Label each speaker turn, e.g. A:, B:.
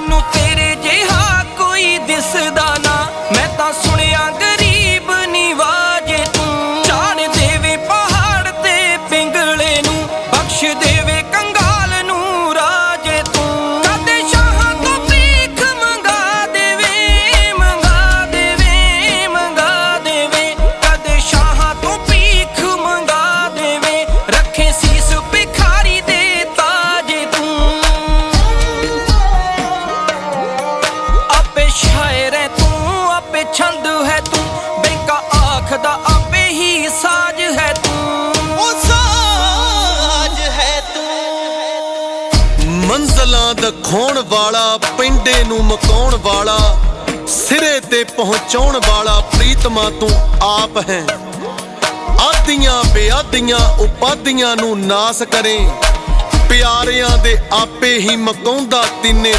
A: ਸਾਨੂੰ ਤੇਰੇ ਜਿਹਾ ਕੋਈ ਦਿਸਦਾ ਨਾ। ਮੈਂ ਤਾਂ ਸੁਣਿਆ, ਗਰੀਬ ਨਿਵਾਜੇ ਤੂੰ। ਝਾੜ ਦੇਵੇ ਪਹਾੜ ਤੇ ਪਿੰਗਲੇ ਨੂੰ, ਬਖਸ਼ ਦੇਵੇ ਕੰਗਾਲ ਸ਼ਾਇਰ ਹੈ ਤੂੰ ਆਪੇ ਛੰਦ ਹੈ ਤੂੰ। ਬੈਂਕਾ ਆਖਦਾ ਆਪੇ ਹੀ ਸਾਜ ਹੈ ਤੂੰ।
B: ਉਹ ਸਾਜ ਹੈ ਤੂੰ। ਮੰਜ਼ਲਾਂ ਦਿਖਾਉਣ ਵਾਲਾ ਪਿੰਡੇ ਨੂੰ ਮਕਾਉਣ ਵਾਲਾ ਸਿਰੇ ਤੇ ਪਹੁੰਚਾਉਣ ਵਾਲਾ ਪ੍ਰੀਤਮਾ ਤੂੰ ਆਪ ਹੈ। ਆਦੀਆਂ ਬੇਆਦੀਆਂ ਉਪਾਦੀਆਂ ਨੂੰ ਨਾਸ ਕਰੇ। ਪਿਆਰਿਆਂ ਦੇ ਆਪੇ ਹੀ ਮਕਾਉਂਦਾ ਤਿੰਨੇ